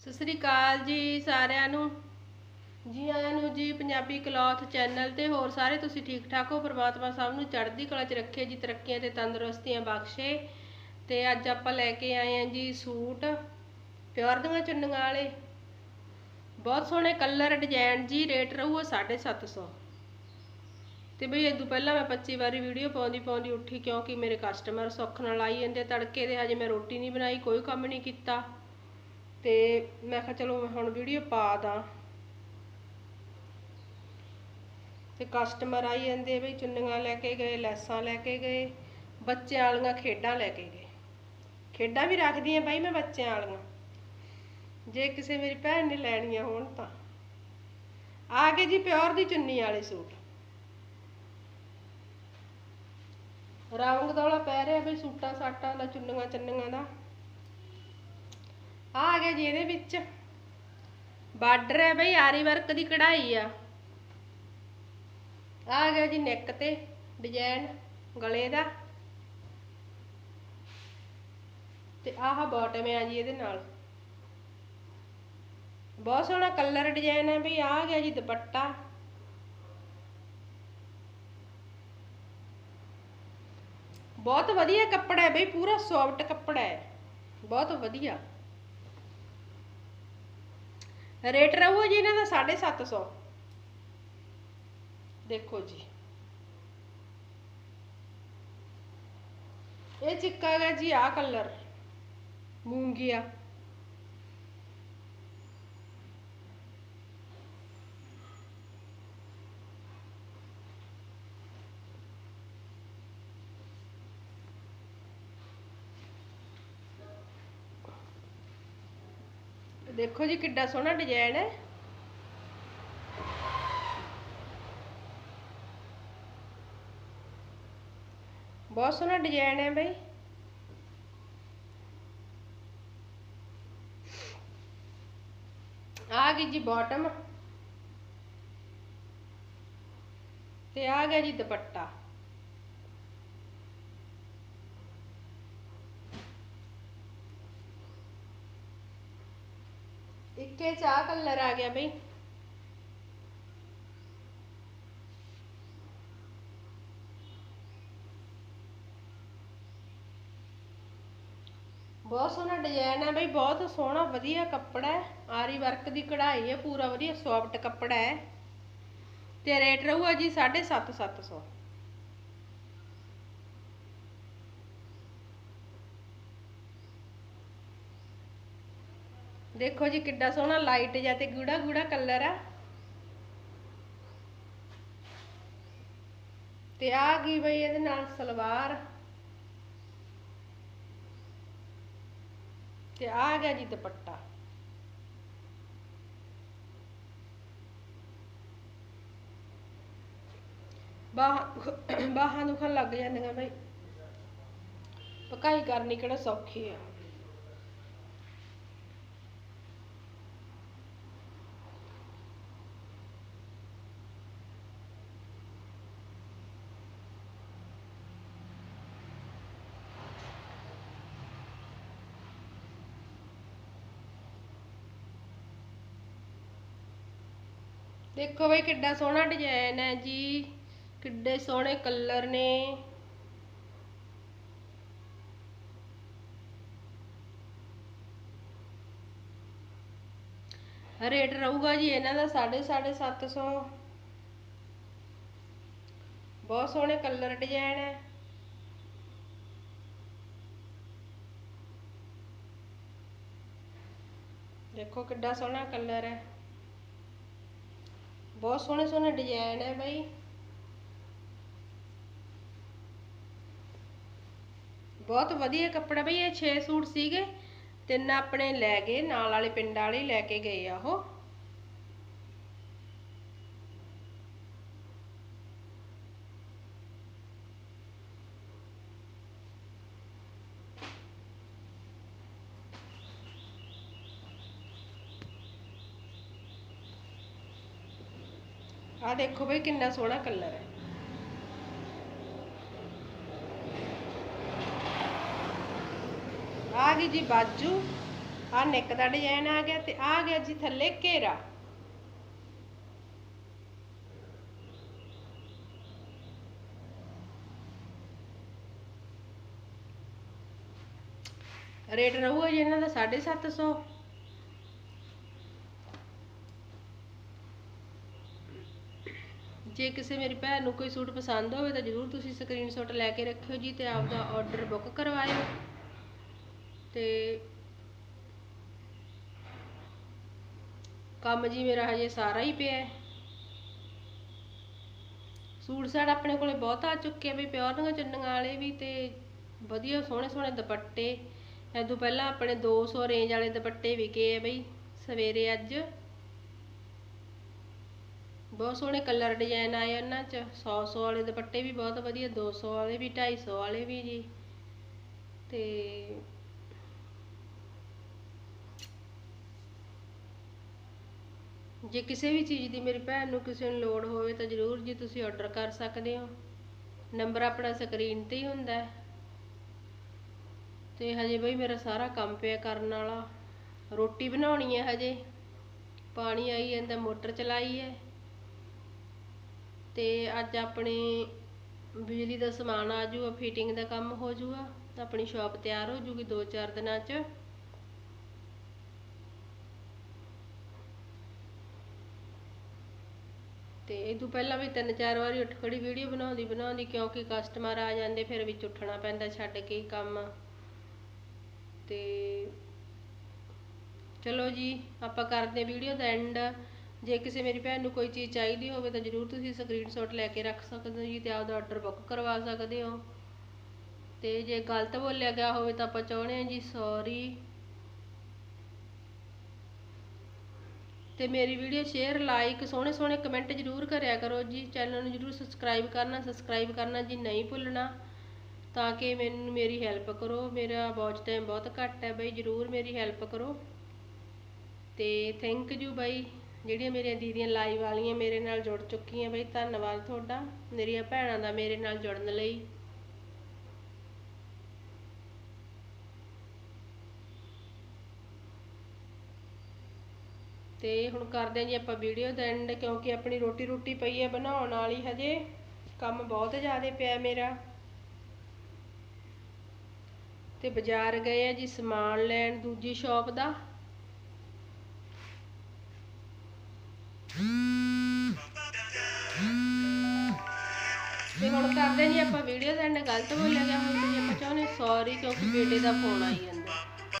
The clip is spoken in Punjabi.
ਸਤਿ ਸ੍ਰੀ ਅਕਾਲ ਜੀ ਸਾਰਿਆਂ ਨੂੰ। ਜੀ ਆਇਆਂ ਨੂੰ ਜੀ ਪੰਜਾਬੀ ਕਲੌਥ ਚੈਨਲ ਤੇ ਹੋਰ ਸਾਰੇ ਤੁਸੀਂ ਠੀਕ ਠਾਕ ਹੋ? ਪ੍ਰਮਾਤਮਾ ਸਭ ਨੂੰ ਚੜ੍ਹਦੀ ਕਲਾ 'ਚ ਰੱਖੇ, ਜੀ ਤਰੱਕੀਆਂ ਤੇ ਤੰਦਰੁਸਤੀਆਂ ਬਖਸ਼ੇ। ਤੇ ਅੱਜ ਆਪਾਂ ਲੈ ਕੇ ਆਏ ਆਂ ਜੀ ਸੂਟ, ਪਿਓਰ ਦੀਆਂ ਚੁੰਨੀਆਂ ਵਾਲੇ। ਬਹੁਤ ਸੋਹਣੇ ਕਲਰ ਡਿਜ਼ਾਈਨ ਜੀ ਰੇਟ ਰਹੂਗਾ 750 ਤੇ ਬਈ ਇਦੋਂ ਪਹਿਲਾਂ ਮੈਂ 25 ਵਾਰੀ ਵੀਡੀਓ ਪਾਉਂਦੀ ਪਾਉਂਦੀ ਉੱਠੀ ਕਿਉਂਕਿ ਮੇਰੇ ਕਸਟਮਰ ਸੁੱਖ ਨਾਲ ਆਈ ਜਾਂਦੇ ਤੜਕੇ ਦੇ, ਹਜੇ ਮੈਂ ਰੋਟੀ ਨਹੀਂ ਬਣਾਈ, ਕੋਈ ਕੰਮ ਨਹੀਂ ਕੀਤਾ। ਤੇ ਮੈਂ ਕਿਹਾ ਚਲੋ ਹੁਣ ਵੀਡੀਓ ਪਾ ਦਾਂ। ਤੇ ਕਸਟਮਰ ਆਈ ਜਾਂਦੇ ਬਈ ਚੁੰਨੀਆਂ ਲੈ ਕੇ ਗਏ, ਲੈਸਾਂ ਲੈ ਕੇ ਗਏ, ਬੱਚਿਆਂ ਵਾਲੀਆਂ ਖੇਡਾਂ ਲੈ ਕੇ ਗਏ। ਖੇਡਾਂ ਵੀ ਰੱਖਦੀ ਆ ਬਾਈ ਮੈਂ ਬੱਚਿਆਂ ਵਾਲੀਆਂ। ਜੇ ਕਿਸੇ ਮੇਰੀ ਭੈਣ ਨੇ ਲੈਣੀਆਂ ਹੋਣ ਤਾਂ। ਆ ਗਏ ਜੀ ਪਿਓਰ ਦੀ ਚੁੰਨੀ ਵਾਲੇ ਸੂਟ। ਰੰਗ ਦੌਲਾ ਪੈ ਰਿਹਾ ਬਈ ਸੂਟਾਂ ਸਾਟਾਂ ਦਾ ਚੁੰਨੀਆਂ ਚੰਨੀਆਂ ਦਾ। ਆ ਆ ਗਿਆ ਜੀ ਇਹਦੇ ਵਿੱਚ। ਬਾਰਡਰ ਹੈ ਬਈ, ਆਰੀ ਵਰਕ ਦੀ ਕਢਾਈ ਆ। ਆ ਗਿਆ ਜੀ ਨੈਕ ਤੇ ਡਿਜ਼ਾਈਨ ਗਲੇ ਦਾ। ਤੇ ਆਹ ਬਾਟਮ ਆ ਜੀ ਇਹਦੇ ਨਾਲ। ਬਹੁਤ ਸੋਹਣਾ ਕਲਰ ਡਿਜ਼ਾਈਨ ਹੈ ਬਈ, ਆ ਗਿਆ ਜੀ ਦੁਪੱਟਾ। ਬਹੁਤ ਵਧੀਆ ਕੱਪੜਾ ਹੈ ਬਈ, ਪੂਰਾ ਸੌਫਟ ਕੱਪੜਾ ਹੈ। ਬਹੁਤ ਵਧੀਆ। ਰੇਟ ਰਹੂਗਾ ਜੀ ਇਹਨਾਂ ਦਾ 750 ਦੇਖੋ ਜੀ। ਇਹ ਚਿੱਕਾ ਗਾ ਜੀ ਆ ਕਲਰ ਮੂੰਗੀਆ। ਦੇਖੋ ਜੀ ਕਿੱਡਾ ਸੋਹਣਾ ਡਿਜ਼ਾਈਨ ਹੈ। ਬਹੁਤ ਸੋਹਣਾ ਡਿਜ਼ਾਈਨ ਹੈ ਬਈ। ਆ ਗਈ ਜੀ ਬਾਟਮ ਤੇ ਆ ਗਿਆ ਜੀ ਦੁਪੱਟਾ। ਇੱਕੇ ਚਾਹ ਕਲਰ ਆ ਗਿਆ ਬਈ। ਬਹੁਤ ਸੋਹਣਾ ਡਿਜ਼ਾਈਨ ਹੈ ਬਈ, ਬਹੁਤ ਸੋਹਣਾ, ਵਧੀਆ ਕੱਪੜਾ ਹੈ। ਆਰੀ ਵਰਕ ਦੀ ਕਢਾਈ ਹੈ, ਪੂਰਾ ਵਧੀਆ ਸੌਫਟ ਕੱਪੜਾ ਹੈ। ਤੇ ਰੇਟ ਰਹੂਗਾ ਜੀ 750 ਦੇਖੋ ਜੀ ਕਿੱਡਾ ਸੋਹਣਾ ਲਾਈਟ ਜਿਹਾ ਤੇ ਗੂੜਾ ਗੂੜਾ ਕਲਰ ਆ। ਤੇ ਆ ਗਈ ਬਈ ਇਹਦੇ ਨਾਲ ਸਲਵਾਰ। ਤੇ ਆ ਗਿਆ ਜੀ ਦੁਪੱਟਾ। ਬਾਹਾਂ ਬਾਹਾਂ ਦੁਖਣ ਲੱਗ ਜਾਂਦੀਆਂ ਬਈ। ਪਕਾਈ ਕਰਨੀ ਕਿਹੜਾ ਸੌਖੀ ਆ। ਦੇਖੋ ਬਈ ਕਿੱਡਾ ਸੋਹਣਾ ਡਿਜ਼ਾਈਨ ਹੈ ਜੀ। ਕਿੱਡੇ ਸੋਹਣੇ ਕਲਰ ਨੇ। ਰੇਟ ਰਹੂਗਾ ਜੀ ਇਹਨਾਂ ਦਾ 750 ਬਹੁਤ ਸੋਹਣੇ ਕਲਰ ਡਿਜ਼ਾਈਨ ਹੈ। ਦੇਖੋ ਕਿੱਡਾ ਸੋਹਣਾ ਕਲਰ ਹੈ। ਬਹੁਤ ਸੋਹਣੇ ਸੋਹਣੇ ਡਿਜ਼ਾਈਨ ਹੈ ਬਈ। ਬਹੁਤ ਵਧੀਆ ਕੱਪੜਾ ਬਈ, ਇਹ 6 ਸੂਟ ਸੀਗੇ, ਤਿੰਨ ਆਪਣੇ ਲੈ ਗਏ, ਨਾਲ ਵਾਲੇ ਪਿੰਡ ਵਾਲੇ ਲੈ ਕੇ ਗਏ ਆ ਉਹ। ਆ ਦੇਖੋ ਬਈ ਕਿੰਨਾ ਸੋਹਣਾ ਕਲਰ ਹੈ। ਆ ਗਈ ਜੀ ਬਾਜੂ ਆ ਨੈਕ ਦਾ ਡਿਜ਼ਾਈਨ ਆ ਗਿਆ ਤੇ ਆ ਗਿਆ ਜੀ ਥੱਲੇ ਘੇਰਾ। ਰੇਟ ਰਹੂਗਾ ਜੀ ਇਹਨਾਂ ਦਾ 750 ਜੇ ਕਿਸੇ ਮੇਰੀ ਭੈਣ ਨੂੰ ਕੋਈ ਸੂਟ ਪਸੰਦ ਹੋਵੇ ਤਾਂ ਜਰੂਰ ਤੁਸੀਂ ਸਕਰੀਨਸ਼ਾਟ ਲੈ ਕੇ ਰੱਖਿਓ ਜੀ ਤੇ ਆਪਦਾ ਆਰਡਰ ਬੁੱਕ ਕਰਵਾਇਓ। ਤੇ ਕੰਮ ਜੀ ਮੇਰਾ ਹਜੇ ਸਾਰਾ ਹੀ ਪਿਆ ਹੈ। ਸੂਟ ਸਾੜ ਆਪਣੇ ਕੋਲੇ ਬਹੁਤ ਆ ਚੁੱਕੇ ਆ ਵੀ ਪਿਓਰ ਚੁੰਨੀਆਂ ਵਾਲੇ ਵੀ ਤੇ ਵਧੀਆ ਸੋਹਣੇ ਸੋਹਣੇ ਦੁਪੱਟੇ। ਇਹ ਤੋਂ ਪਹਿਲਾਂ ਆਪਣੇ 200 ਰੇਂਜ ਵਾਲੇ ਦੁਪੱਟੇ ਵਿਕੇ ਆ ਬਈ ਸਵੇਰੇ ਅੱਜ। ਬਹੁਤ ਸੋਹਣੇ ਕਲਰ ਡਿਜ਼ਾਈਨ ਆਏ ਉਹਨਾਂ 'ਚ। 100 100 ਵਾਲੇ ਦੁਪੱਟੇ ਵੀ ਬਹੁਤ ਵਧੀਆ 200 ਵਾਲੇ ਵੀ 250 ਵਾਲੇ ਵੀ ਜੀ। ਤੇ ਜੇ ਕਿਸੇ ਵੀ ਚੀਜ਼ ਦੀ ਮੇਰੀ ਭੈਣ ਨੂੰ ਕਿਸੇ ਨੂੰ ਲੋੜ ਹੋਵੇ ਤਾਂ ਜ਼ਰੂਰ ਜੀ ਤੁਸੀਂ ਆਰਡਰ ਕਰ ਸਕਦੇ ਹੋ। ਨੰਬਰ ਆਪਣਾ ਸਕਰੀਨ ਤੇ ਹੀ ਹੁੰਦਾ ਹੈ। ਤੇ ਹਜੇ ਬਈ ਮੇਰਾ ਸਾਰਾ ਕੰਮ ਪਿਆ ਕਰਨ ਵਾਲਾ। ਰੋਟੀ ਬਣਾਉਣੀ ਹੈ ਹਜੇ। ਪਾਣੀ ਆਈ ਜਾਂਦਾ, ਮੋਟਰ ਚਲਾਈ ਹੈ। ਤੇ ਅੱਜ ਆਪਣੇ ਬਿਜਲੀ ਦਾ ਸਮਾਨ ਆ ਜਾਊਗਾ ਫਿਟਿੰਗ ਦਾ ਕੰਮ ਹੋ ਜਾਊਗਾ ਤਾਂ ਆਪਣੀ ਸ਼ਾਪ ਤਿਆਰ ਹੋ ਜੂਗੀ 2-4 ਦਿਨਾਂ 'ਚ। ਤੇ ਇਹ ਤੋਂ ਪਹਿਲਾਂ ਵੀ ਤਿੰਨ ਚਾਰ ਵਾਰੀ ਉੱਠ ਖੜੀ ਵੀਡੀਓ ਬਣਾਉਂਦੀ ਬਣਾਉਂਦੀ, ਕਿਉਂਕਿ ਕਸਟਮਰ ਆ ਜਾਂਦੇ, ਫਿਰ ਵਿੱਚ ਉੱਠਣਾ ਪੈਂਦਾ, ਛੱਡ ਕੇ ਕੰਮ। ਤੇ ਚਲੋ ਜੀ, ਆਪਾਂ ਕਰਦੇ ਵੀਡੀਓ ਦਾ ਐਂਡ ਜੇ ਕਿਸੇ ਮੇਰੀ ਭੈਣ ਨੂੰ ਕੋਈ ਚੀਜ਼ ਚਾਹੀਦੀ ਹੋਵੇ ਤਾਂ ਜਰੂਰ ਤੁਸੀਂ ਸਕਰੀਨਸ਼ਾਟ ਲੈ ਕੇ ਰੱਖ ਸਕਦੇ ਹੋ ਜੀ ਤੇ ਆਪਦਾ ਆਰਡਰ ਬੁੱਕ ਕਰਵਾ ਸਕਦੇ ਹੋ। ਤੇ ਜੇ ਗਲਤ ਬੋਲਿਆ ਗਿਆ ਹੋਵੇ ਤਾਂ ਆਪਾਂ ਚਾਹੁੰਦੇ ਹਾਂ ਜੀ ਸੌਰੀ ਤੇ ਮੇਰੀ ਵੀਡੀਓ ਸ਼ੇਅਰ ਲਾਈਕ ਸੋਹਣੇ ਸੋਹਣੇ ਕਮੈਂਟ ਜਰੂਰ ਕਰਿਆ ਕਰੋ ਜੀ। ਚੈਨਲ ਨੂੰ ਜਰੂਰ ਸਬਸਕ੍ਰਾਈਬ ਕਰਨਾ ਸਬਸਕ੍ਰਾਈਬ ਕਰਨਾ ਜੀ ਨਹੀਂ ਭੁੱਲਣਾ। ਤਾਂ ਕਿ ਮੈਨੂੰ, ਮੇਰੀ ਹੈਲਪ ਕਰੋ। ਮੇਰਾ ਵਾਚ ਟਾਈਮ ਬਹੁਤ ਘੱਟ ਹੈ ਬਈ, ਜਰੂਰ ਮੇਰੀ ਹੈਲਪ ਕਰੋ। ਤੇ ਥੈਂਕ ਯੂ ਬਾਈ। ਜਿਹੜੀਆਂ ਮੇਰੀਆਂ ਦੀਦੀਆਂ ਲਾਈਵ ਵਾਲੀਆਂ ਮੇਰੇ ਨਾਲ ਜੁੜ ਚੁੱਕੀਆਂ ਬਈ, ਧੰਨਵਾਦ ਤੁਹਾਡਾ, ਮੇਰੀਆਂ ਭੈਣਾਂ ਦਾ ਮੇਰੇ ਨਾਲ ਜੁੜਨ ਲਈ। ਤੇ ਹੁਣ ਕਰਦੇ ਹਾਂ ਜੀ ਆਪਾਂ ਵੀਡੀਓ ਦਾ ਐਂਡ ਕਿਉਂਕਿ ਆਪਣੀ ਰੋਟੀ ਰੋਟੀ ਪਈ ਹੈ ਬਣਾਉਣ ਵਾਲੀ ਹਜੇ, ਕੰਮ ਬਹੁਤ ਜ਼ਿਆਦਾ ਪਿਆ ਮੇਰਾ। ਤੇ ਬਾਜ਼ਾਰ ਗਏ ਆ ਜੀ ਸਮਾਨ ਲੈਣ ਦੂਜੀ ਸ਼ਾਪ ਦਾ। ਤੇ ਹੁਣ ਕਰਦੇ ਹਾਂ ਜੀ ਆਪਾਂ ਵੀਡੀਓ ਦਾ ਐਂਡ ਗਲਤ ਬੋਲਿਆ ਗਿਆ ਹੋਵੇ ਤਾਂ ਆਪਾਂ ਚਾਹੁੰਦੇ ਸੌਰੀ ਕਿਉਂਕਿ ਬੇਟੇ ਦਾ ਫੋਨ ਆਈ ਜਾਂਦਾ।